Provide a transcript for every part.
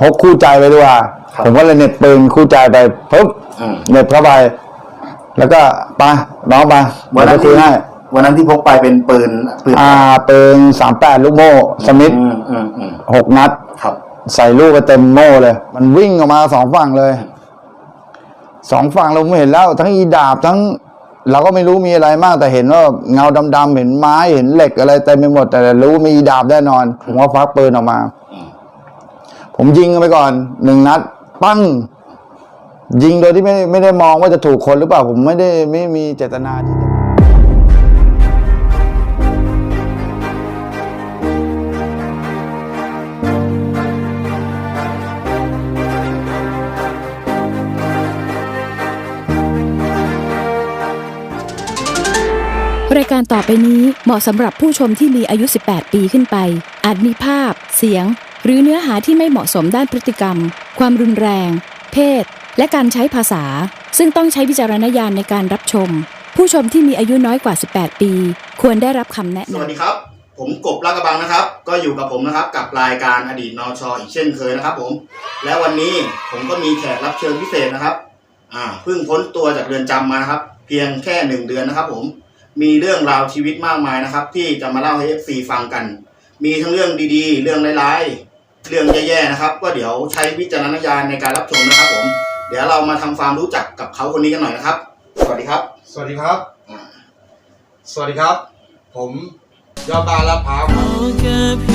พกคู่ใจไปดีกว่า ครับผมก็เลยเหน็บปืนคู่ใจไปปุ๊บอืม เหน็บเข้าไป แล้วก็ไปน้องไปวันนั้นเดี๋ยที่วไปคุยให้ วันนั้นที่พกไปเป็นปืนปืนอ่าปืนสามแปดลูกโม่สมิธอืมอืมอืมหกนัด ครับ ใส่ลูกไปเต็มโม่เลย มันวิ่งออกมาสองฝั่งเลย สองฝั่งเราไม่เห็นแล้ว ทั้งอีดาบทั้ง เราก็ไม่รู้มีอะไรมาก แต่เห็นว่าเงาดำๆเห็นไม้เห็นเหล็กอะไรเต็มไปหมด แต่รู้มีอีดาบแน่นอนผมก็ฟักปืนออกมาอืม ผมยิงไปก่อนหนึ่งนัด ปั้ง ยิงโดยที่ไม่ไม่ได้มองว่าจะถูกคนหรือเปล่า ผมไม่ได้ไม่มีเจตนาที่จะรายการต่อไปนี้เหมาะสำหรับผู้ชมที่มีอายุ 18 ปีขึ้นไป อาจมีภาพ เสียง หรือเนื้อหาที่ไม่เหมาะสมด้านพฤติกรรม ความรุนแรง เพศ และการใช้ภาษา ซึ่งต้องใช้วิจารณญาณในการรับชม ผู้ชมที่มีอายุน้อยกว่า 18 ปี ควรได้รับคำแนะนำสวัสดีครับ ผมกบลากระบังนะครับ ก็อยู่กับผมนะครับกับรายการอดีตนอชออีกเช่นเคยนะครับผม และวันนี้ผมก็มีแขกรับเชิญพิเศษนะครับอ่าเพิ่งพ้นตัวจากเรือนจำมานะครับ เพียงแค่หนึ่งเดือนนะครับ ผมมีเรื่องราวชีวิตมากมายนะครับ ที่จะมาเล่าให้ FC ฟังกัน มีทั้งเรื่องดีๆ เรื่องร้ายๆ เรื่องแย่ๆนะครับ ก็เดี๋ยวใช้วิจารณญาณในการรับชมนะครับ ผม เดี๋ยวเรามาทำความรู้จักกับเขาคนนี้กันหน่อยนะครับ สวัสดีครับ สวัสดีครับ สวัสดีครับ ผมยอดบานลาพร้าวครับ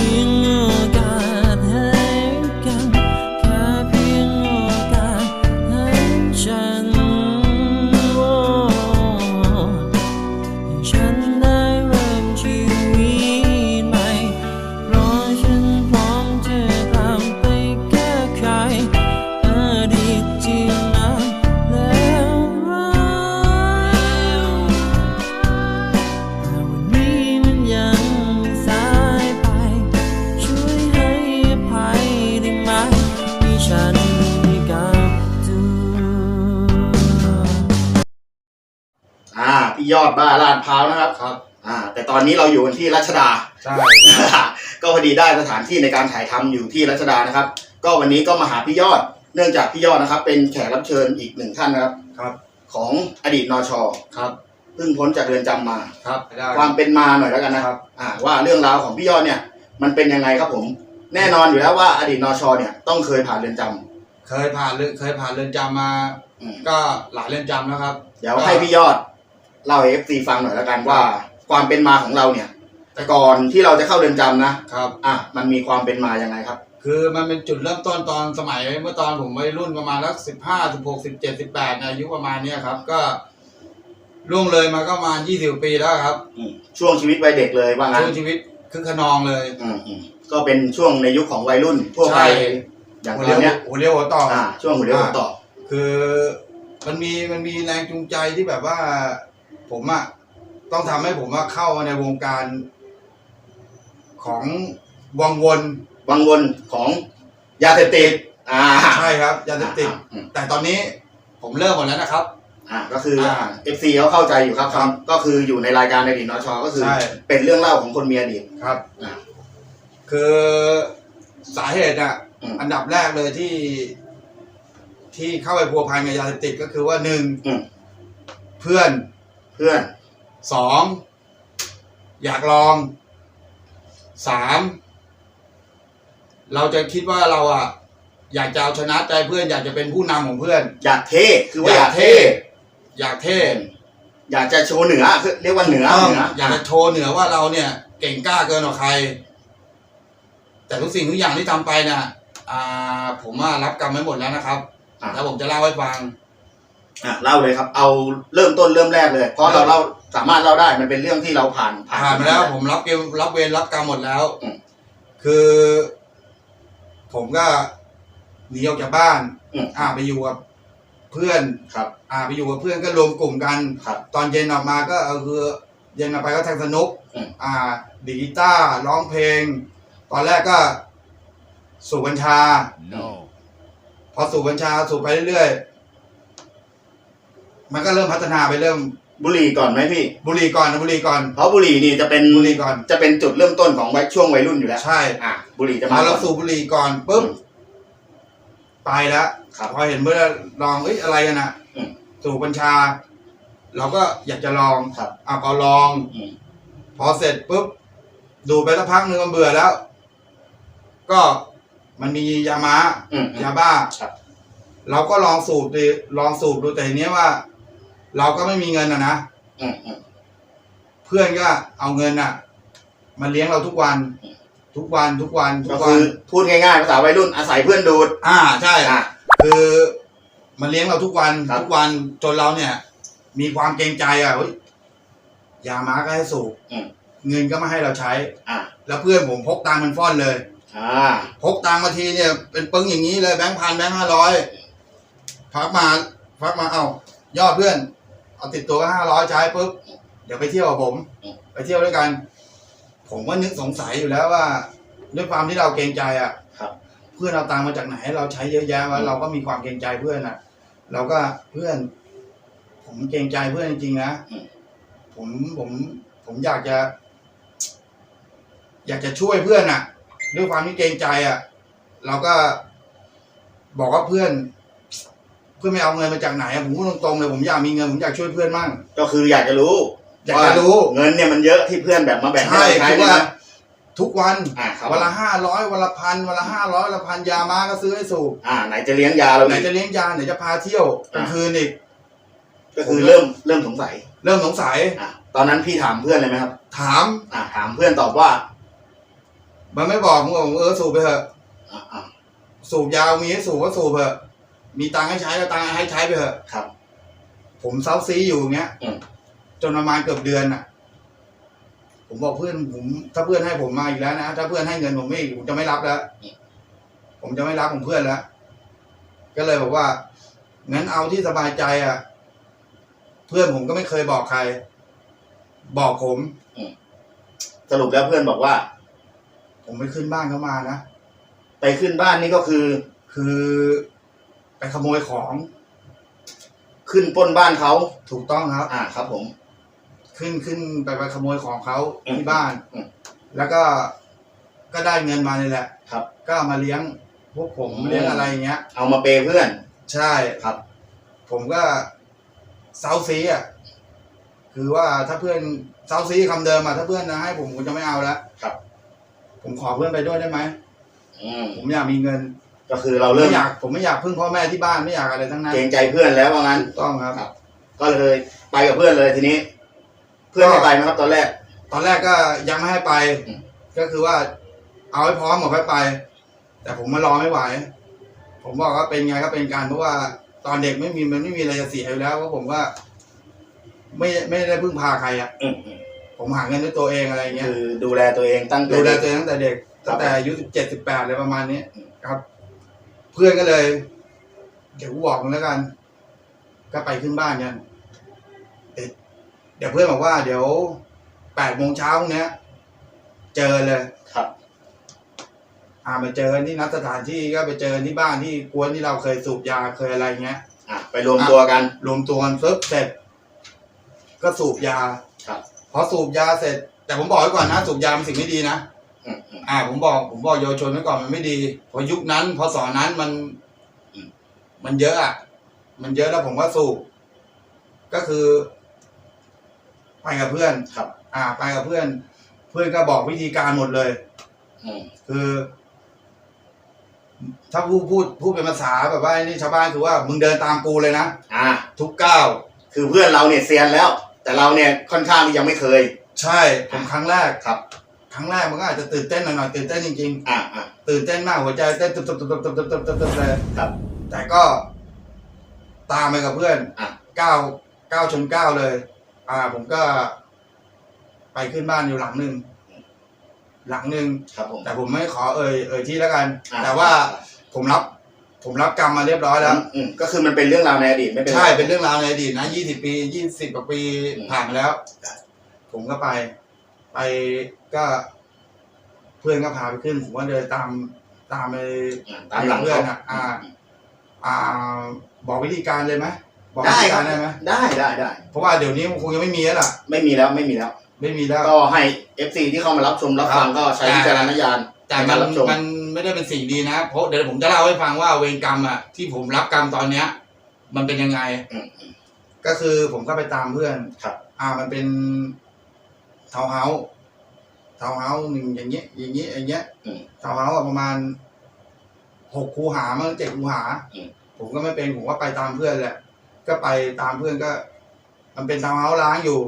อนนี้เราอยู่กันที่รัชดา ใช่ ก็พอดีได้สถานที่ในการถ่ายทำอยู่ที่รัชดานะครับ ก็วันนี้ก็มาหาพี่ยอด เนื่องจากพี่ยอดนะครับ เป็นแขกรับเชิญอีกหนึ่งท่านนะครับ ครับ ของอดีตนชครับ เพิ่งพ้นจากเรือนจำมา ครับได้ความเป็นมาหน่อยแล้วกันนะครับ อ่า ว่าเรื่องราวของพี่ยอดเนี่ย มันเป็นยังไงครับผม แน่นอนอยู่แล้วว่าอดีตนชเนี่ยต้องเคยผ่านเรือนจำเคยผ่านเรือนเคยผ่านเรือนจำมาอืมก็หลายเรือนจำแล้วครับ เดี๋ยวให้พี่ยอดเล่าให้เอฟซีฟังหน่อยแล้วกันว่า ความเป็นมาของเราเนี่ย แต่ก่อนที่เราจะเข้าเรือนจำนะครับ อะมันมีความเป็นมายังไงครับ คือมันเป็นจุดเริ่มต้นตอนสมัยเมื่อตอนผมวัยรุ่นประมาณสักสิบห้าสิบหกสิบเจ็ดสิบแปดอายุประมาณเนี้ยครับ ก็ล่วงเลยมาก็ประมาณยี่สิบปีแล้วครับอืมช่วงชีวิตวัยเด็กเลยว่างั้นช่วงชีวิตคือขนองเลย อืมอืมก็เป็นช่วงในยุคของวัยรุ่นทั่วไปใช่ อย่างหัวตอนเรียวเนี้ยหัวเรียวหัวต่ออ อ่า ช่วงหัวเรียวหัวต่อ คือมันมีมันมีแรงจูงใจที่แบบว่า ผมอะ ต้องทำให้ผมว่าเข้ามาในวงการของวังวนวังวนของยาเสพติดอ่าใช่ครับยาเสพติดอืมแต่ตอนนี้ผมเลิกหมดแล้วนะครับ อ่าก็คืออ่าเอฟซีเขาเข้าใจอยู่ครับครับก็คืออยู่ในรายการอดีตนชก็คือ ใช่ เป็นเรื่องเล่าของคนมีอดีต ครับ อ่า คือสาเหตุอะอืม อันดับแรกเลยที่ที่เข้าไปพัวพันกับยาเสพติดก็คือว่าหนึ่งอืม เพื่อนเพื่อน สองอยากลองสามเราจะคิดว่าเราอะอยากจะเอาชนะใจเพื่อน อยากจะเป็นผู้นำของเพื่อน อยากเท่คือว่าอยากเท่อยากเท่อยากจะโชว์เหนือคือเรียกว่าเหนือต้องเหนืออยากจะโชว์เหนือว่าเราเนี่ย เก่งกล้าเกินกว่าใคร แต่ทุกสิ่งทุกอย่างที่ทำไปน่ะอ่า ผมว่ารับกรรมไว้หมดแล้วนะครับ อ่าแล้วผมจะเล่าให้ฟัง อะเล่าเลยครับ เอาเริ่มต้นเริ่มแรกเลย เพราะเราเล่าสามารถเล่าได้มันเป็นเรื่องที่เราผ่านผ่านมาแล้ว ผมรับเกมรับเวรรับกรรมหมดแล้ว อืมคือ ผมก็หนีออกจากบ้าน อืม อ่าไปอยู่กับเพื่อน ครับ อ่าไปอยู่กับเพื่อนก็รวมกลุ่มกัน ครับ ตอนเย็นออกมาก็เออคือเย็นออกไปก็แทงสนุก อืม อ่าดีดกีตาร์ร้องเพลง ตอนแรกก็สูบบัญชาพอสูบบัญชาสูบไปเรื่อยๆ มันก็เริ่มพัฒนาไปเริ่มบุหรี่ก่อนไหมพี่ บุหรี่ก่อนนะบุหรี่ก่อน เพราะบุหรี่นี่จะเป็นบุหรี่ก่อน จะเป็นจุดเริ่มต้นของวัยช่วงวัยรุ่นอยู่แล้ว ใช่อะบุหรี่จะพมาอเราก่อนสูบบุหรี่ก่อนปุ๊บอืมไปแล้วครับ พอเห็นเมื่อลองเอ้ยอะไรกันนะอืมสูบกัญชา เราก็อยากจะลองครับ อะก็ลอง อืมพอเสร็จปุ๊บดูไปสักพักหนึ่งมันเบื่อแล้ว ก็มันมียามาอืม ยาบ้า ครับ เราก็ลองสูบดูลองสูบดูแต่ทีเนี้ยว่า เราก็ไม่มีเงินอะนะอืมอืมเพื่อนก็เอาเงินอะมาเลี้ยงเราทุกวันอืมทุกวันทุกวันทุก็กวัคืนอพูดง่ายๆภาษาวัยรุ่นอาศัยเพื่อนดูดอ่าใช่ อะ คือมันเลี้ยงเราทุกวันครับ ทุกวันจนเราเนี่ย มีความเกรงใจอะเฮ้ยยามาก็ให้สูบอืมเงินก็ไม่ให้เราใช้ อะแล้วเพื่อนผมพกตังค์มันฟ่อนเลย อ่าพกตังค์มาทีเนี่ย เป็นปึ้งอย่างนี้เลยแบงค์พันแบงค์ห้าร้อยพักมาพักมาเอ้ายอดเพื่อน เอาติดตัวก็ห้าร้อยใช้ปุ๊บเดี๋ยวไปเที่ยวกับผม ไปเที่ยวด้วยกัน ผมก็นึกสงสัยอยู่แล้วว่า ด้วยความที่เราเกรงใจอะครับ เพื่อนเราตังค์มาจากไหน เราใช้เยอะแยะวะเราก็มีความเกรงใจเพื่อนอะ เราก็เพื่อน ผมเกรงใจเพื่อนจริงๆนะอืมผมผมผมอยากจะ อยากจะช่วยเพื่อนอะ ด้วยความที่เกรงใจอะ เราก็บอกว่าเพื่อนเพื่อนไม่เอาเงินมาจากไหนอะผมพูดตรงๆเลยผมอยากมีเงินผมอยากช่วยเพื่อนมั่งก็คืออยากจะรู้อยากจะรู้ว่าเงินเนี่ยมันเยอะที่เพื่อนแบบมาแบ่งให้ใช่เราใช้คือใช่ว่าไหมทุกวันอ่าครับวันละห้าร้อยวันละพันวันละห้าร้อยวันละพันยามาก็ซื้อให้สูบอ่าไหนจะเลี้ยงยาเราไหนอีกจะเลี้ยงยาไหนจะพาเที่ยวกลางคืนอีกก็คือเริ่มเริ่มสงสัย เริ่มสงสัยอะตอนนั้นพี่ถามเพื่อนเลยไหมครับ ถาม อ่าถามเพื่อนตอบว่า มันไม่บอกผมก็บอกเออสูบไปเถอะอ่าอ่าสูบยาวมีให้สูบก็สูบเถอะ มีตังค์ให้ใช้ก็ตังค์ให้ใช้ไปเถอะครับ ผมเซาซีอยู่อย่างเงี้ยอืม จนประมาณเกือบเดือนอะ ผมบอกเพื่อนผม ถ้าเพื่อนให้ผมมาอีกแล้วนะถ้าเพื่อนให้เงินผมไม่อีกผมจะไม่รับแล้วผมจะไม่รับของเพื่อนแล้ว ก็เลยบอกว่างั้นเอาที่สบายใจอะ เพื่อนผมก็ไม่เคยบอกใคร บอกผม สรุปแล้วเพื่อนบอกว่า ผมไปขึ้นบ้านเขามานะ ไปขึ้นบ้านนี่ก็คือ คือ ไปขโมยของ ขึ้นปล้นบ้านเขาถูกต้องครับ อ่าครับ ผม ขึ้นขึ้นไปไปขโมยของเขาอืมที่บ้าน อืม แล้วก็ก็ได้เงินมานี่แหละ ครับ ก็เอามาเลี้ยงพวกผมอืม เลี้ยงอะไรอย่างเงี้ย เอามาเปย์เพื่อนใช่ ครับ ผมก็เซาซีอะ คือว่าถ้าเพื่อนเซาซีคำเดิมอะถ้าเพื่อนนะให้ผมผมจะไม่เอาแล้วครับ ผมขอเพื่อนไปด้วยได้ไหม อืมผมอยากมีเงิน ก็คือเราผมเริ่ไม่มอยากผมไม่อยากพึ่งพ่อแม่ที่บ้านไม่อยากอะไรทั้งนั้นเกรงใจเพื่อนแล้วว่างั้น ถูกต้องครับ ครับ ก็เลยไปกับเพื่อนเลยทีนี้ เพื่อนให้ไปไหมครับตอนแรก ตอนแรกก็ยังไม่ให้ไป อืม ก็คือว่า เอาให้พร้อมหมดค่อยไป แต่ผมมารอไม่ไหว ผมบอกว่าเป็นไงก็เป็นการเพราะว่าตอนเด็กไม่มีมันไม่มีอะไรจะเสียอยู่แล้วเพราะผมว่า ไม่ไม่ได้พึ่งพาใครอะ อืมอืมผมหาเงินด้วยตัวเองอะไรเงี้ยคือดูแลตัวเองตั้งดูแลเด็กตัวเองตั้งแต่เด็กครับตั้งแต่อายุสิบเจ็ดสิบแปดเลยประมาณนี้อืมครับ เพื่อนก็เลย เดี๋ยวกูบอกมึงแล้วกัน ก็ไปขึ้นบ้านกันเอ๊ะเดี๋ยวเพื่อนบอกว่าเดี๋ยวแปดโมงเช้าพรุ่งเนี้ย เจอเลยครับ อ่ามาเจอกันที่นัดสถานที่ก็ไปเจอกันที่บ้านที่กวนที่เราเคยสูบยาเคยอะไรเงี้ย อะไปรวมตัวกัน รวมตัวกันปึ๊บเสร็จ ก็สูบยาครับพอสูบยาเสร็จ แต่ผมบอกไว้ก่อนนะ สูบยาเป็นสิ่งไม่ดีนะ อืมอืมอ่า ผมบอก ผมบอกเยาวชนไว้ก่อนมันไม่ดีเพราะยุคนั้นพอสอนนั้นมันอืมมันเยอะอะมันเยอะแล้วผมก็สูบก็คือ ไปกับเพื่อนครับ อ่า ไปกับเพื่อน เพื่อนก็บอกวิธีการหมดเลยอืมคือ ถ้าพูดพูดพูดเป็นภาษาแบบว่าไอ้นี่ชาวบ้านคือว่ามึงเดินตามกูเลยนะอ่า ทุกก้าวคือเพื่อนเราเนี่ยเซียนแล้ว แต่เราเนี่ยค่อนข้างที่ยังไม่เคย ใช่ผมครั้งแรกครับ ครั้งแรกมันก็อาจจะตื่นเต้นหน่อยๆตื่นเต้นจริงอ่าอ่าๆ ตื่นเต้นมากหัวใจเต้นตุบตุบตุบตุบตุบตุบตุบตุบตุบเลยครับ แต่ก็ ตามไปกับเพื่อนอะก้าวก้าวชนก้าวเลย อ่า ผมก็ ไปขึ้นบ้านอยู่หลังหนึ่งหลังหนึ่งครับผมแต่ผมไม่ขอเอ่ยเอ่ยที่แล้วกัน อะแต่ว่าผมรับ ผมรับกรรมมาเรียบร้อยแล้ว อืมก็คือมันเป็นเรื่องราวในอดีตไม่เป็นไร ใช่เป็นเรื่องราวในอดีตนะยี่สิบปียี่สิบกว่าปีอืมผ่านมาแล้วครับผมก็ไป ไปก็เพื่อนก็พาไปขึ้นผมก็เดินตามตามไปอ่าตามหลังเพื่อเขานอะอ่า อ่า บอกวิธีการเลยไหมบอกวิได้ธีคการัรบได้ไหมได้ได้ได้ เพราะว่าเดี๋ยวนี้มันคงยังไม่มีแล้วล่ะ ไม่มีแล้วไม่มีแล้ว ไม่มีแล้ว ก็ให้ FC ที่เข้ามารับชมรับฟังก็ใช้วิจารณญาณแต่ในมัการนรับชม มันไม่ได้เป็นสิ่งดีนะ เพราะเดี๋ยวผมจะเล่าให้ฟังว่าเวรกรรมอะที่ผมรับกรรมตอนเนี้ย มันเป็นยังไง อืมอืมก็คือผมก็ไปตามเพื่อนครับ อ่ามันเป็น ทาวน์เฮาส์ทาวน์เฮาส์หนึ่งอย่างเงี้ยอย่างเงี้ยอย่างเงี้ยอืม ทาวน์เฮาส์อะประมาณหกคูหามั้งเจ็ดคูหา อืม ผมก็ไม่เป็นผมก็ไปตามเพื่อนแหละ ก็ไปตามเพื่อนก็ มันเป็นทาวน์เฮาส์ล้างอยู่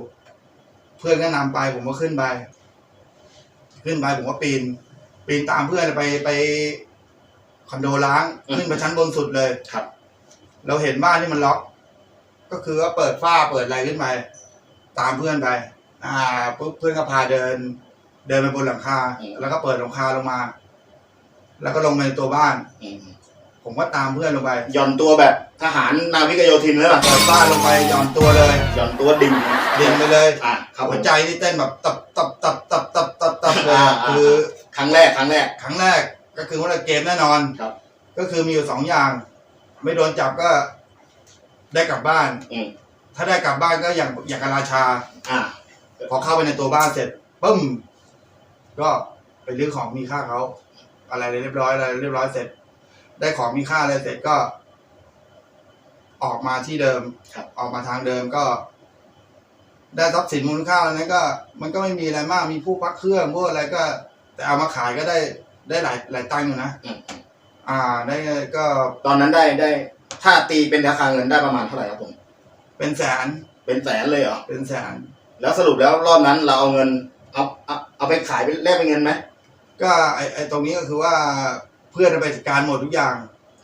เพื่อนก็นำไป ผมก็ขึ้นไป ขึ้นไปผมก็ปีน ปีนตามเพื่อนไปไปคอนโดล้างอืม ขึ้นไปชั้นบนสุดเลย ครับ เราเห็นบ้านที่มันล็อก ก็คือว่าเปิดฝ้าเปิดอะไรขึ้นไปตามเพื่อนไป อ่าปุ๊บเพื่อนก็พาเดิน เดินไปบนหลังคา อืม แล้วก็เปิดหลังคาลงมา แล้วก็ลงไปในตัวบ้าน อืมผมก็ตามเพื่อนลงไปหย่อนตัวแบบทหารนาวิกโยธินเลยป่ะเปิดบ้านลงไปหย่อนตัวเลยหย่อนตัวดิ่งดิ่งไปเลยอะครับผหัวม ใจนี่เต้นแบบตับตับตับตับตับตับตับเลยอ่าอะอ่า คือครั้งแรกครั้งแรก ครั้งแรกก็คือว่าเกมแน่นอนครับ ก็คือมีอยู่สองอย่าง ไม่โดนจับก็ได้กลับบ้าน อืมถ้าได้กลับบ้านก็อย่างอย่างกับราชา อะ พอเข้าไปในตัวบ้านเสร็จปึ้ม ก็ไปรื้อของมีค่าเขาอะไรเรียบร้อยอะไรเรียบร้อยเสร็จ ได้ของมีค่าอะไรเสร็จก็ ออกมาที่เดิมครับออกมาทางเดิมก็ ได้ทรัพย์สินมูลค่าอะไรนั้นก็ มันก็ไม่มีอะไรมากมีผู้พักเครื่องพวกอะไรก็ แต่เอามาขายก็ได้ได้หลายหลายตังค์อยู่นะอืมอืมอ่า ได้ก็ ตอนนั้นได้ได้ ถ้าตีเป็นราคาเงินได้ประมาณเท่าไหร่ครับผม เป็นแสนเป็นแสนเลยเหรอเป็นแสน แล้วสรุปแล้วรอบนั้นเราเอาเงินเอาเอาเอาไปขายไปแลกเป็นเงินไหมก็ไอไอตรงนี้ก็คือว่าเพื่อนไปจัดการหมดทุกอย่าง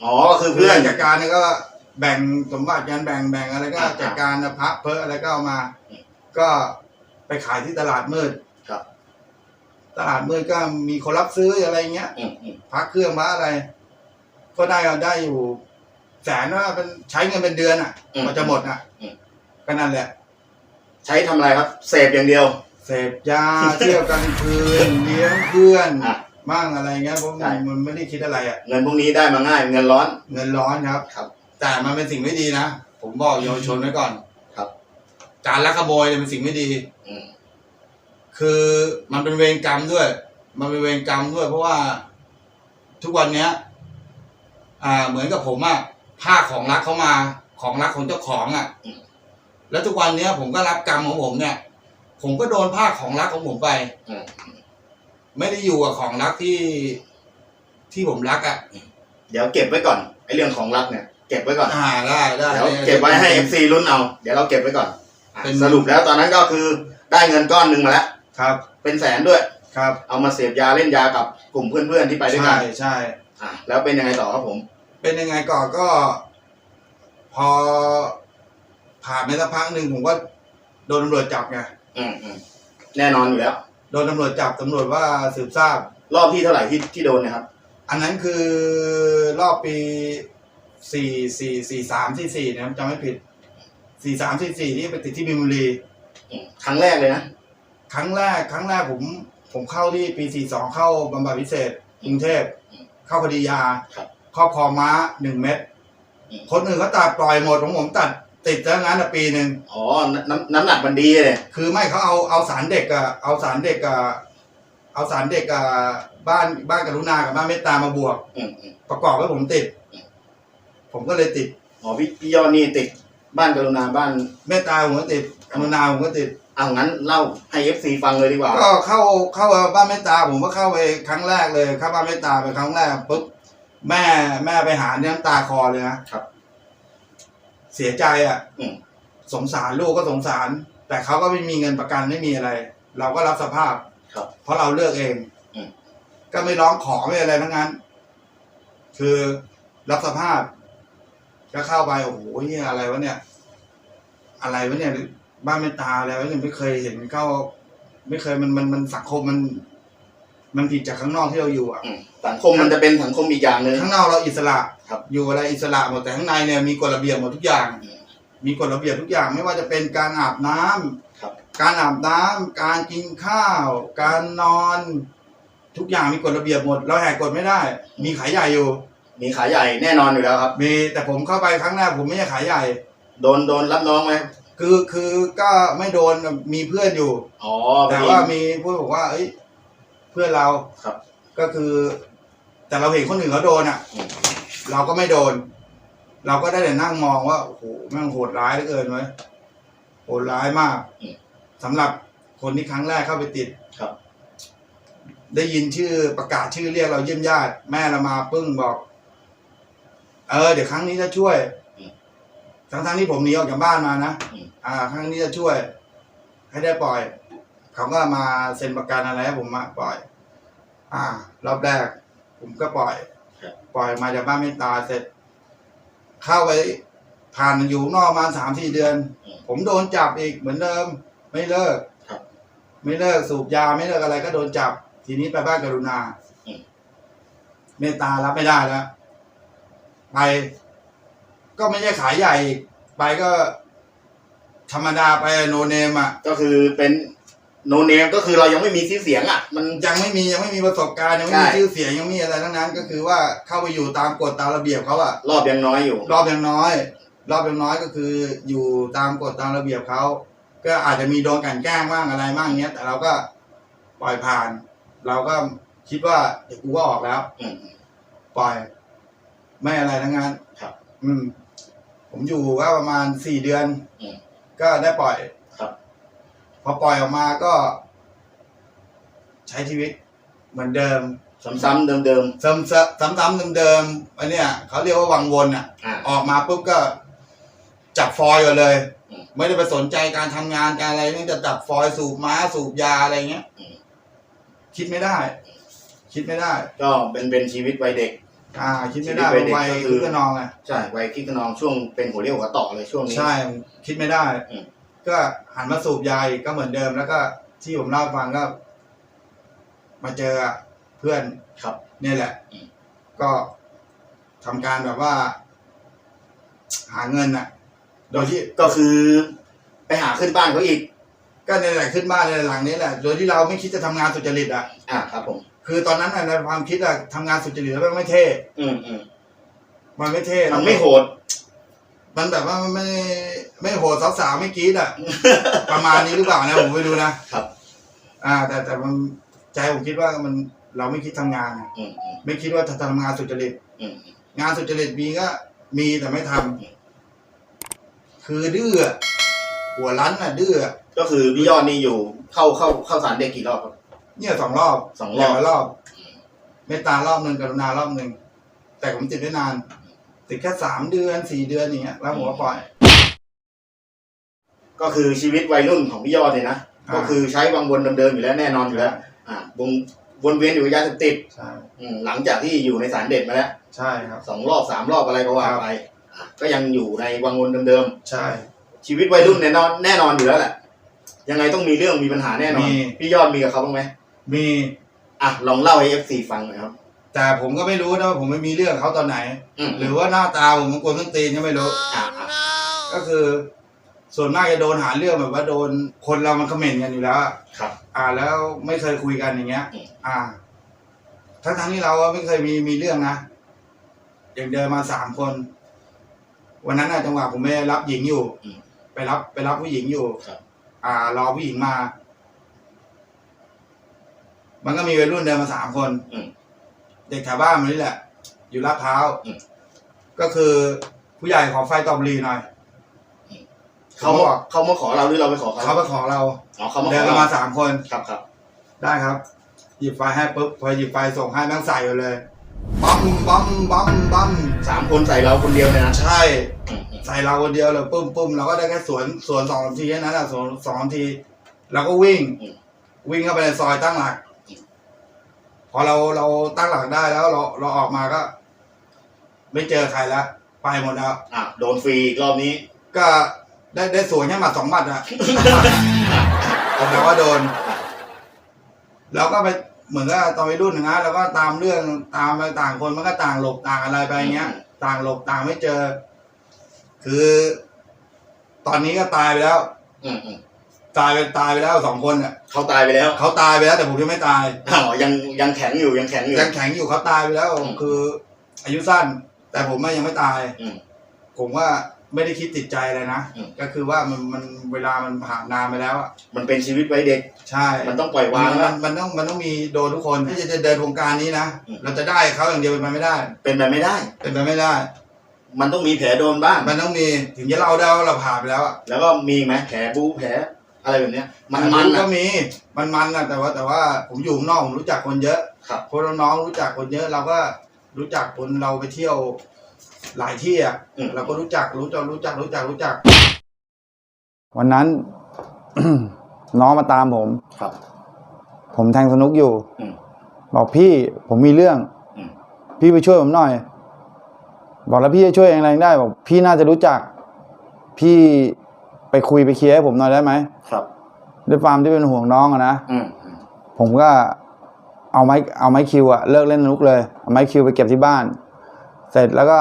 อ๋อก็คือเพื่อนจัดการเนี่ยก็แบ่งสมบัติกันแบ่งแบ่งอะไรก็อ่าจัดการนะพระเพออะไรก็เอามา ก็ไปขายที่ตลาดมืด ครับตลาดมืดก็มีคนรับซื้ออะไรเงี้ย อืมอืมพระเครื่องพระอะไร ก็ได้ได้อยู่ แสนว่าเป็นใช้เงินเป็นเดือนอะอืม มันจะหมดอะอืม ก็นั่นแหละ ใช้ทำอะไรครับ เสพอย่างเดียว เสพยา เที่ยวกลางคืนเลี้ยงเพื่อนอะบ้างอะไรเงี้ยเพราะใช่มันมันไม่ได้คิดอะไรอะเงินพวกนี้ได้มาง่าย เงินร้อน เงินร้อนครับ ครับแต่มันเป็นสิ่งไม่ดีนะผมบอกเยาวชนไว้ก่อนครับ การลักขโมยเนี่ยเป็นสิ่งไม่ดี อืมคือมันเป็นเวรกรรมด้วย มันเป็นเวรกรรมด้วย เพราะว่าทุกวันเนี้ย อ่า เหมือนกับผมอะภาคของรักเขามา ของรักของเจ้าของอะ แล้วทุกวันเนี้ยผมก็รับกรรมของผมเนี่ย ผมก็โดนภาคของรักของผมไป อืมไม่ได้อยู่กับของรักที่ที่ผมรักอะเดี๋ยวเก็บไว้ก่อนไอ้เรื่องของรักเนี่ย เก็บไว้ก่อน อ่าได้ได้ เดี๋ยวเก็บไว้ให้ FC รุ่นเอา เดี๋ยวเราเก็บไว้ก่อนอะเป็น สรุปแล้วตอนนั้นก็คือได้เงินก้อนหนึ่งมาแล้วครับเป็นแสนด้วย ครับเอามาเสพยาเล่นยากับกลุ่มเพื่อนๆที่ไปด้วยกัใช่นใช่ อะแล้วเป็นยังไงต่อครับผม เป็นยังไงก่อนก็ พอ ผ่านไปสักพักหนึ่งผมก็โดนตำรวจจับไงอืมอืมแน่นอนอยู่แล้ว โดนตำรวจจับตำรวจว่าสืบทราบ รอบที่เท่าไหร่ที่ที่โดนเนะครับ อันนั้นคือรอบปีสี่สี่สี่สามสี่สี่นะครับจำไม่ผิดสี่สามสี่สี่ที่ไปติดที่บินบุรี อืมครั้งแรกเลยนะครั้งแรกครั้งแรกผมผมเข้าที่ปีสี่สองเข้าบำบัดพิเศษกรุงเทพอืมเข้าคดียาครับครอบครองม้าหนึ่งเม็ดอืม คนอื่นเขาตัดปล่อยหมดของผมตัด ติดแล้วงั้นอะปีหนึ่งอ๋อน้ำน้ำน้ำหนักมันดีเลยคือไม่เขาเอาเอาสารเด็กอะเอาสารเด็กอะเอาสารเด็กอะบ้านบ้านกรุณากับบ้านเมตตามาบวก อืมอืมประกอบให้ผมติด ผมก็เลยติด อ๋อพี่พี่ยอดนี่ติดบ้านกรุณาบ้านเมตตาผมก็ติดกรุณาผมก็ติด เอางั้นเล่าให้ FC ฟังเลยดีกว่า ก็เข้าเข้าบ้านเมตตาผมก็เข้าไปครั้งแรกเลยเข้าบ้านเมตตาไปครั้งแรกปุ๊บแม่แม่ไปหาเนี่ยน้ำตาคลอเลยนะครับ เสียใจอะอืม สงสารลูกก็สงสาร แต่เขาก็ไม่มีเงินประกันไม่มีอะไร เราก็รับสภาพ ครับ เพราะเราเลือกเองอืม ก็ไม่ร้องขอไม่อะไรทั้งนั้น คือรับสภาพ ก็เข้าไปโอ้โหเหียอะไรวะเนี่ย อะไรวะเนี่ย บ้านเมตตาอะไรวะเนี่ยไม่เคยเห็นเข้า ไม่เคยมันมันมันสังคมมัน มันผิดจากข้างนอกที่เราอยู่อะ อืมสังคมมันจะเป็นสังคมอีกอย่างหนึ่ง ข้างนอกเราอิสระครับอยู่อะไรอิสระหมดแต่ข้างในเนี่ยมีกฎระเบียบหมดทุกอย่าง อืมมีกฎระเบียบทุกอย่างไม่ว่าจะเป็นการอาบน้ำครับ การอาบน้ำการกินข้าว การนอน ทุกอย่างมีกฎระเบียบหมด เราแหกกฎไม่ได้ มีขายใหญ่อยู่มีขาใหญ่แน่นอนอยู่แล้วครับ มีแต่ผมเข้าไปครั้งแรกผมไม่ใช่ขายใหญ่ โดนโดนรับน้องไหมคือคือก็ไม่โดนมีเพื่อนอยู่ อ๋อแต่ว่ามีพูดบอกว่า เอ้ย เพื่อนเราครับ ก็คือแแต่เราเห็นคนอื่นเขาโดนอะอืมเราก็ไม่โดน เราก็ได้แต่นั่งมองว่าโอ้โหแม่งโหดร้ายเหลือเกินเว้ยโหดร้ายมากสำหรับคนที่ครั้งแรกเข้าไปติด ครับ ได้ยินชื่อประกาศชื่อเรียกเราเยี่ยมญาติ แม่เรามาปึ้งบอก เออ เดี๋ยวครั้งนี้จะช่วยอืมทั้งทั้งๆที่ผมหนีออกจากบ้านมานะอืม อ่า ครั้งนี้จะช่วย ให้ได้ปล่อย เขาก็มาเซ็นประกันอะไรให้ผมมาปล่อย อ่า รอบแรก ผมก็ปล่อยครับปล่อยมาจากบ้านไม่ตายเสร็จ เข้าไปผ่านอยู่นอกประมาณสามสี่เดือนอืมผมโดนจับอีกเหมือนเดิม ไม่เลิกครับไม่เลิกสูบยาไม่เลิกอะไรก็โดนจับ ทีนี้ไปบ้านกรุณาอืมเมตตารับไม่ได้แล้วไปก็ไม่ใช่ขายใหญ่อีกไปก็ธรรมดาไปโนเนมอะก็คือเป็น โนเนมก็คือเรายังไม่มีชื่อเสียงอะ มัน ยังไม่มียังไม่มีประสบการณ์ยังไม่มีใช่ ชื่อเสียงยังไม่มีอะไรทั้งนั้น ก็คือว่าเข้าไปอยู่ตามกฎตามระเบียบเขาอะรอบยังน้อยอยู่ รอบอย่างน้อย รอบอย่างน้อยก็คืออยู่ตามกฎตามระเบียบเขาก็อาจจะมีโดนกลันแกล้งบ้างอะไรบ้างเงี้ย แต่เราก็ปล่อยผ่าน เราก็คิดว่าเดี๋ยวกูก็ออกแล้ว อืม ปล่อย ไม่อะไรทั้งนั้นครับอืม ผมอยู่ก็ประมาณสี่เดือน อืม ก็ได้ปล่อยครับ พอปล่อยออกมาก็ ใช้ชีวิตเหมือนเดิม ซ้ำๆเดิมซ้ำๆซ้ำๆเดิมๆอันเนี้ยเขาเรียกว่าวังวนอะ ๆอ่า ออกมาปุ๊บก็จับฟอยล์ก่อนเลย อืมไม่ได้ไปสนใจการทำงานการอะไรนี่จะจับฟอยล์สูบม้าสูบยาอะไรเงี้ยอืม คิดไม่ได้ คิดไม่ได้ ก็เป็นเป็นชีวิตวัยเด็ก อ่า คิดไม่ได้ชีวิตวัวัยยเด็กก็คืคืออก็นองอะใช่วัยคิดขนองช่วงเป็นหัวเรี่ยวหัวต่อเลยช่วงนี้ ใช่ คิดไม่ได้อืม ก็หันมาสูบยาอีกก็เหมือนเดิม แล้วก็ที่ผมเล่าให้ฟังก็ มาเจอเพื่อนครับ เนี่ยแหละอืมก็ทำการแบบว่า หาเงินอะ โดยที่ก็คือไปหาขึ้นบ้านเขาอีก ก็ในแหละขึ้นบ้านในหลังนี้แหละ โดยที่เราไม่คิดจะทำงานสุจริตอะ อ่าครับผม คือตอนนั้นน่ะในความคิดอะทำงานสุจริตแล้วมันไม่เท่ อืมอืมมันไม่เท่มันไม่โหด มันแบบว่ามันไม่ไม่โหดสาวๆไม่กรี๊ดอะ ประมาณนี้หรือเปล่านะผมไม่รู้นะครับ อ่า แต่แต่มันใจผมคิดว่ามันเราไม่คิดทำงานอะอืมอืมไม่คิดว่าจะทำงานสุจริต อืมงานสุจริตมีก็มีแต่ไม่ทำคือดื้ออะหัวรั้นอะดื้ออะก็คือพี่ยอดนี่อยู่เข้าเข้าเข้าสารเด็กกี่รอบครับ เนี่ยสองรอบสองรอบ ย่างละรอบ เมตตารอบหนึ่งกรุณารอบหนึ่งแต่ผมติดได้นาน ติดแค่สามเดือนสี่เดือนอย่างเงี้ยแล้วผมก็ปล่อย ก็คือชีวิตวัยรุ่นของพี่ยอดเนี่ยนะอ่า ก็คือใช้วังวนเดิมๆอยู่แล้วแน่นอนอยู่แล้วอ่าวงวนเวียนอยู่กับยาเสพติดใช่อืมหลังจากที่อยู่ในสารเด็ดมาแล้วใช่ครับ สองรอบสามรอบอะไรก็ว่าครับไปอะก็ยังอยู่ในวังวนเดิมใช่ ๆชีวิตวัยรุ่นแน่นอนแน่นอนอยู่แล้วแหละยังไงต้องมีเรื่องมีปัญหาแน่นอนมี พี่ยอดมีกับเขาบ้างไหมมีอะลองเล่าให้เอฟซีฟังหน่อยครับ แต่ผมก็ไม่รู้นะว่าผมไม่มีเรื่องเขาตอนไหน อืมหรือว่าหน้าตาผมมันกวนส้นตีนก็ไม่รู้ อะอะก็คือ ส่วนมากจะโดนหาเรื่องแบบว่าโดนคนเรามันคอมเมนต์กันอยู่แล้วอะครับ อ่า แล้วไม่เคยคุยกันอย่างเงี้ย อืม อ่า ทั้งทั้งๆที่เราอะไม่เคยมีมีเรื่องนะอย่างเดินมาสามคน วันนั้นอะจังหวะผมไม่รับหญิงอยู่ อืมไปรับ ไปรับผู้หญิงอยู่ครับ อ่ารอผู้หญิงมา มันก็มีวัยรุ่นเดินมาสามคน อืม เด็กแถวบ้านมันนี่แหละ อยู่ลาดพร้าวอืม ก็คือผู้ใหญ่ขอไฟตอบรีหน่อย เขาเขามาบอกเขามาขอเราหรือเราไปขอเขาเขาไปขอเราอ๋อเขามาขเดิอนกันเรามาสามคนครับครับได้ครับ หยิบไฟให้ปุ๊บพอหยิบไฟส่งให้แม่งใส่ไปเลยปั๊มปั๊มปั๊มปั๊มสามคนใส่เราคนเดียวเนี่ยนะใช่ อืมอืมใส่เราคนเดียวเลยปุ้มปุ้มเราก็ได้แค่สวนสวนสองนาทีแค่นั้นแหละสวนสองนาทีเราก็วิ่ง วิ่งเข้าไปในซอยตั้งหลัก พอเราเราตั้งหลักได้แล้วเราเราออกมาก็ ไม่เจอใครแล้วไปหมดแล้ว อะโดนฟรีอีกรอบนี้ ก็ได้ได้สวนแค่หมัดสองหมัดอะ แต่ว่าโดนเราก็ไปเหมือนกับตอนวัยรุ่นนะเราก็ตามเรื่องตามไปต่างคนมันก็ต่างหลบต่างอะไรไปเงี้ย ต่างหลบต่างไม่เจอ คือ ตอนนี้ก็ตายไปแล้ว อืมอืม ตายไปตายไปแล้วสองคนอะเขาตายไปแล้วเขาตายไปแล้วแต่ผมยังไม่ตายอ๋อยังยังแข็งอยู่ยังแข็งอยู่ยังแข็งอยู่เขาตายไปแล้วอืมคือ อายุสั้น แต่ผมอะยังไม่ตายอืมผมว่าไม่ได้คิดติดใจอะไรนะอืมก็คือว่ามันมันเวลามันผ่านนานไปแล้วอะก็คือว่ามันมันเวลามันผ่านนานไปแล้วอะมันเป็นชีวิตไว้เด็ก ใช่ มันต้องปล่อยวางมัแล้วนมันต้องมันต้องมีโดนทุกคนที่จะจะเดินวงการนี้นะอืมเราจะได้เขาอย่างเดียวเป็นไปไม่ได้ เป็นไปไม่ได้ เป็นไปไม่ได้ มันต้องมีแผลโดนบ้าง มันต้องมีถึงจะเล่าได้ว่าเราผ่านไปแล้วอะแล้วก็มีไหมแผลบูแผล อะไรแบบเนี้ยมันมันก็นะมีมันมันนะแต่ว่าแต่ว่าผมอยู่ข้างนอกผมรู้จักคนเยอะครับคนน้องๆรู้จักคนเยอะ เราก็รู้จักคนเราไปเที่ยวหลายที่อะอืมเราก็รู้จักรู้จักรู้จักรู้จักรู้จัก วันนั้น น้องมาตามผมครับ ผมแทงสนุกอยู่อืมบอกพี่ผมมีเรื่องอืมพี่ไปช่วยผมหน่อย บอกแล้วพี่จะช่วยอะไรได้บอกพี่น่าจะรู้จัก พี่ ไปคุยไปเคลียร์ให้ผมหน่อยได้ไหมครับด้วยความที่เป็นห่วงน้องอะนะอืมอืมผมก็เอาไม้เอาไม้คิวอะเลิกเล่นสนุกเลยเอาไม้คิวไปเก็บที่บ้าน เสร็จแล้วก็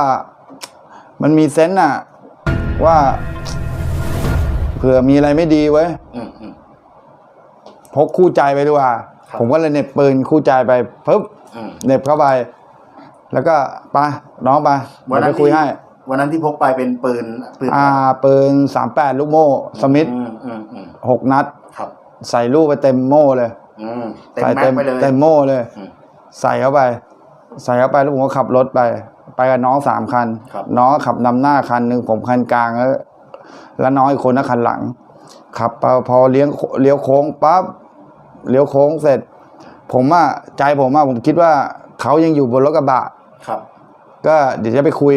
มันมีเซนส์อะว่า เผื่อมีอะไรไม่ดีไว้ยอืมอืม พกคู่ใจไปดีกว่าครับ ผมก็เลยเหน็บปืนคู่ใจไปปึ๊บอืมเหน็บเข้าไป แล้วก็ไปน้องไปวันเดี๋ยวนั้ไปนคุยที่ให้ วันนั้นที่พกไปเป็นปืนปืนอ่าปืนสามแปดลูกโม่สมิธอืมอืมอืมหกนัด ครับใส่ลูกไปเต็มโม่เลยอืมเต็มใส่แม็กเต็มไปเลย เต็มโม่เลย อืมใส่เข้าไป ใส่เข้าไปแล้วผมก็ขับรถไป ไปกับน้องสามคัน ครับ น้องขับนำหน้าคันหนึ่งผมคันกลางแล้วแล้วน้องอีกคนนะคันหลังขับไปพอเลี้ยงเลี้ยวโค้งปั๊บเลี้ยวโค้งเสร็จ ผมอะใจผมอะผมคิดว่าเขายังอยู่บนรถกระบะ ครับ ก็เดี๋ยวจะไปคุย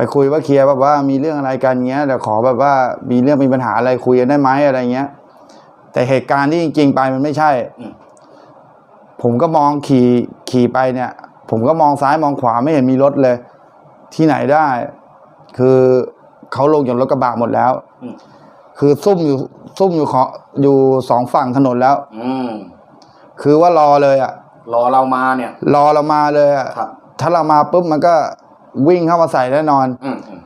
ไปคุยว่าเคลียร์แบบว่ามีเรื่องอะไรกันเงี้ยเดี๋ยวขอแบบว่ามีเรื่องมีปัญหาอะไรคุยกันได้ไหมอะไรเงี้ย แต่เหตุการณ์ที่จริง ๆ ไปมันไม่ใช่อืมผมก็มองขี่ขี่ไปเนี่ย ผมก็มองซ้ายมองขวาไม่เห็นมีรถเลย ที่ไหนได้ คือเขาลงจากรถกระบะหมดแล้วอืมคือซุ่มอยู่ซุ่มอยู่ขออยู่สองฝั่งถนนแล้วอืมคือว่ารอเลยอะรอเรามาเนี่ย รอเรามาเลยอะครับถ้าเรามาปุ๊บมันก็ วิ่งเข้ามาใส่แน่นอน อืมอืม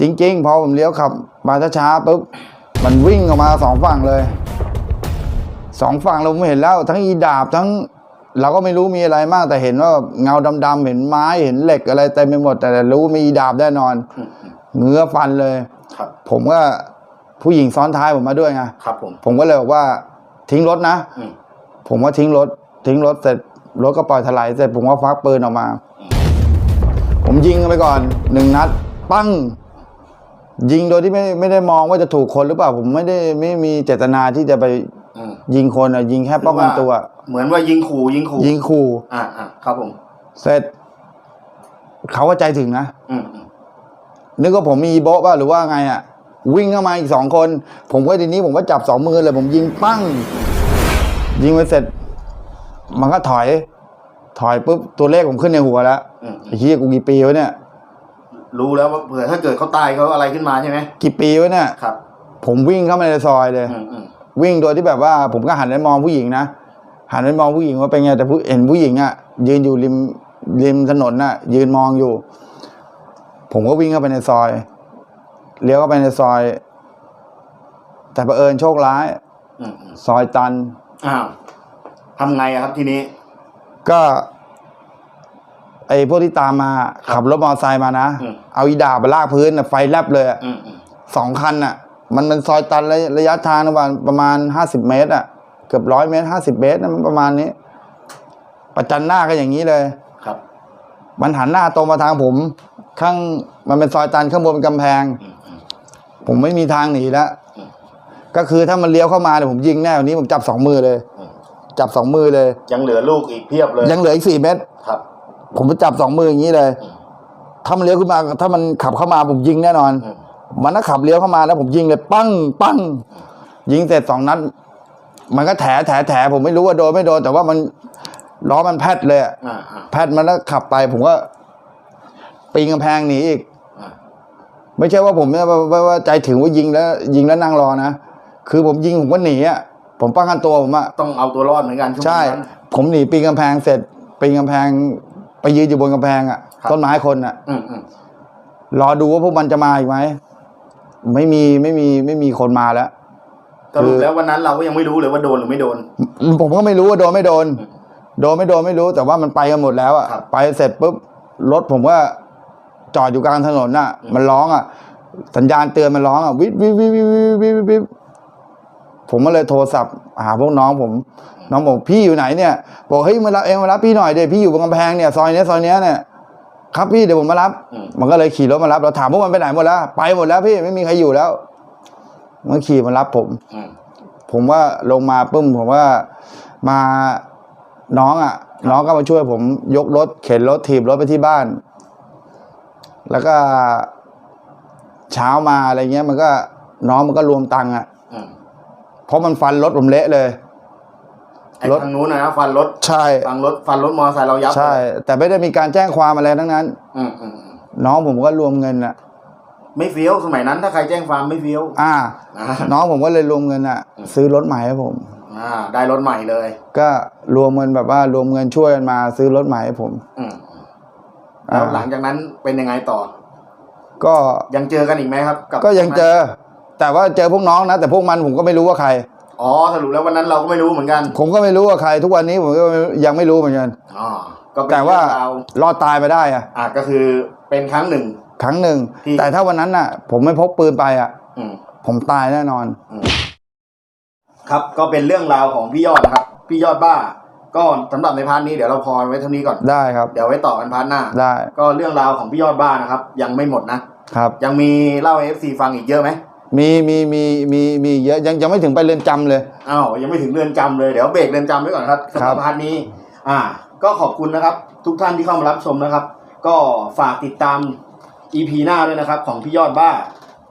จริงๆพอผมเลี้ยวขับมาช้าๆปุ๊บมันวิ่งออกมาสองฝั่งเลยสองฝั่งเราไม่เห็นแล้ว ทั้งอีดาบทั้ง เราก็ไม่รู้มีอะไรมากแต่เห็นว่าเงาดำๆเห็นไม้เห็นเหล็กอะไรเต็มไปหมด แต่รู้มีอีดาบแน่นอน อืมอืมเงื้อฟันเลย ครับผมก็ผู้หญิงซ้อนท้ายผมมาด้วยไงครับผม ผมก็เลยบอกว่าทิ้งรถนะ อืมผมก็ทิ้งรถ ทิ้งรถเสร็จรถก็ปล่อยถลายเสร็จผมก็ฟักปืนออกมา ผมยิงไปก่อนหนึ่งนัด ปั้ง ยิงโดยที่ไม่ไม่ได้มองว่าจะถูกคนหรือเปล่า ผมไม่ได้ไม่มีเจตนาที่จะไปอืมยิงคนอะยิงแค่ป้องกันตัว เหมือนว่ายิงขู่ยิงขู่ยิงขู่ อ่าอ่าครับผม เสร็จ เขาก็ใจถึงนะ อืมอืมนึกว่าผมมีอีโบะป่ะหรือว่าไงอะ วิ่งเข้ามาอีกสองคน ผมก็ทีนี้ผมก็จับสองมือเลย ผมยิงปั้ง ยิงไปเสร็จ มันก็ถอย ถอยปุ๊บตัวเลขผมขึ้นในหัวแล้วอืมไอ้เหี้ยกูกี่ปีวะเนี่ย รู้แล้วว่าเผื่อถ้าเกิดเขาตายเขาอะไรขึ้นมาใช่ไหมกี่ปีวะเนี่ย ครับผมวิ่งเข้ามาในซอยเลย อืมอืมวิ่งโดยที่แบบว่า ผมก็หันไปมองผู้หญิงนะหันไปมองผู้หญิงว่าเป็นไงแต่ผู้เห็นผู้หญิงอะ ยืนอยู่ริมริมถนนน่ะ ยืนมองอยู่ ผมก็วิ่งเข้าไปในซอยเลี้ยวเข้าไปในซอย แต่ประเผอิญโชคร้าย อืมอืมซอยตัน อ้าวทำไงอะครับทีนี้ ก็ไอ้พวกที่ตามมาขับรถมอเตอร์ไซค์มานะ อืม เอาอีดาบไปลากพื้นน่ะไฟแลบเลยอะอืมอืมสองคันน่ะ มันเป็นซอยตันระยะระยะทางประมาณประมาณห้าสิบเมตรอะ เกือบร้อยเมตรห้าสิบเมตรนะมันประมาณนี้ ประจันหน้าก็อย่างนี้เลย ครับ มันหันหน้าตรงมาทางผม ข้างมันเป็นซอยตันข้างบนเป็นกำแพง อืมอืม ผมไม่มีทางหนีแล้ว อืม ก็คือถ้ามันเลี้ยวเข้ามาเนี่ยผมยิงแน่วันนี้ผมจับสองมือเลยอืม จับสองมือเลย ยังเหลือลูกอีกเพียบเลย ยังเหลืออีกสี่เมตรครับ ผมจะจับสองมืออย่างนี้เลยอืมถ้ามันเลี้ยวขึ้นมา ถ้ามันขับเข้ามาผมยิงแน่นอนอืมมันก็ขับเลี้ยวเข้ามาแล้วผมยิงเลยปั้งปั้งยิงเสร็จสองนัดมันก็แถแถแถผมไม่รู้ว่าโดนไม่โดน แต่ว่ามันล้อมันแพดเลยอะอ่าอ่าแพดมันแล้วขับไป ผมก็ปีนกำแพงหนีอีกอ่าไม่ใช่ว่าผมเนี่ยว่าว่าว่าใจถึงว่ายิงแล้ว ยิงแล้วนั่งรอนะ คือผมยิงผมก็หนีอะ ผมป้องกันตัวผมอะต้องเอาตัวรอดเหมือนกันช่วงใช่นั้นผมหนีปีนกำแพงเสร็จปีนกำแพงไปยืนอยู่บนกำแพงอะครับ ต้นไม้คนอะอืมอืมรอดูว่าพวกมันจะมาอีกไหมไม่มีไม่มีไม่มีคนมาแล้ว สรุปแล้ววันนั้นเราก็ยังไม่รู้เลยว่าโดนหรือไม่โดน ผมก็ไม่รู้ว่าโดนไม่โดน โดนไม่โดนไม่รู้แต่ว่ามันไปกันหมดแล้วอะครับไปเสร็จปุ๊บรถผมก็จอดอยู่กลางถนนน่ะ อืม มันร้องอะสัญญาณเตือนมันร้องอะวิบวิบวิบวิบวิบวิบวิบ ผมก็เลยโทรศัพท์หาพวกน้องผม น้องบอกพี่อยู่ไหนเนี่ยบอกเฮ้ยมารับเองมารับพี่หน่อยเดี๋ยวพี่อยู่บนกำแพงเนี่ยซอยเนี้ยซอยเนี้ยเนี่ยครับพี่เดี๋ยวผมมารับอืมมันก็เลยขี่รถมารับเราถามพวกมันไปไหนหมดแล้วไปหมดแล้วพี่ไม่มีใครอยู่แล้วมันขี่มารับผมอืมผมว่าลงมาปึ้มผมว่ามาน้องอะ น้องก็มาช่วยผมยกรถเข็นรถถีบรถไปที่บ้าน แล้วก็เช้ามาอะไรเงี้ย มันก็น้องมันก็รวมตังค์อะอืม เพราะมันฟันรถผมเละเลย ไอ้รถ ทางนู้นนะนะฟันรถใช่ ฟันรถฟันรถมอเตอร์ไซค์เรายับใช่ แต่ไม่ได้มีการแจ้งความอะไรทั้งนั้น อืมอืมอืมน้องผมก็รวมเงินอะ ไม่เฟี้ยวสมัยนั้นถ้าใครแจ้งความไม่เฟี้ยว อ่า อ่า น้องผมก็เลยรวมเงินอะ ซื้อรถใหม่ให้ผม อ่า ได้รถใหม่เลย ก็รวมเงินแบบว่ารวมเงินช่วยกันมาซื้อรถใหม่ให้ผมอืมแล้วหลังจากนั้นเป็นยังไงต่อ ก็ยังเจอกันอีกไหมครับบก็ยังเจอ แต่ว่าเจอพวกน้องนะ แต่พวกมันผมก็ไม่รู้ว่าใคร อ๋อสรุปแล้ววันนั้นเราก็ไม่รู้เหมือนกันผมก็ไม่รู้ว่าใคร ทุกวันนี้ผมก็ยังไม่รู้เหมือนกันอ๋อก็เป็นแต่ว่าเรื่องราวรอดตายมาได้อะอ่าก็คือเป็นครั้งหนึ่ง ครั้งหนึ่งที่ แต่ถ้าวันนั้นน่ะ ผมไม่พกปืนไปอะ อืม ผมตายแน่นอน ครับก็เป็นเรื่องราวของพี่ยอดนะครับ พี่ยอดบ้า ก็สำหรับในพาร์ทนี้เดี๋ยวเราพอไว้เท่านี้ก่อน ได้ครับ เดี๋ยวไว้ต่อกันพาร์ทหน้า ได้ก็เรื่องราวของพี่ยอดบ้านะครับ ยังไม่หมดนะ ครับ ยังมีเล่าเอฟซีฟังอีกเยอะไหม มีมีมีมีมีเยอะยังยังไม่ถึงไปเรือนจำเลย อ้าวยังไม่ถึงเรือนจำเลยเดี๋ยวเบรกเรือนจำไว้ก่อนครับสำหครัรับบพาร์ทนี้ อ่า ก็ขอบคุณนะครับ ทุกท่านที่เข้ามารับชมนะครับ ก็ฝากติดตาม EP หน้าด้วยนะครับ ของพี่ยอดบ้า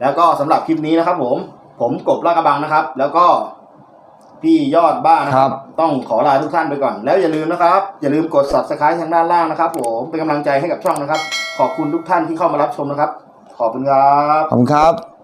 แล้วก็สำหรับคลิปนี้นะครับ ผม ผมกบลาดกระบังนะครับ แล้วก็พี่ยอดบ้านะคครัรับ บ ต้องขอลาทุกท่านไปก่อน แล้วอย่าลืมนะครับ อย่าลืมกด subscribe ทางด้านล่างนะครับ ผมเป็นกำลังใจให้กับช่องนะครับ ขอบคุณทุกท่านที่เข้ามารับชมนะครับ ขอบคุณครับ ขอบคุณครับ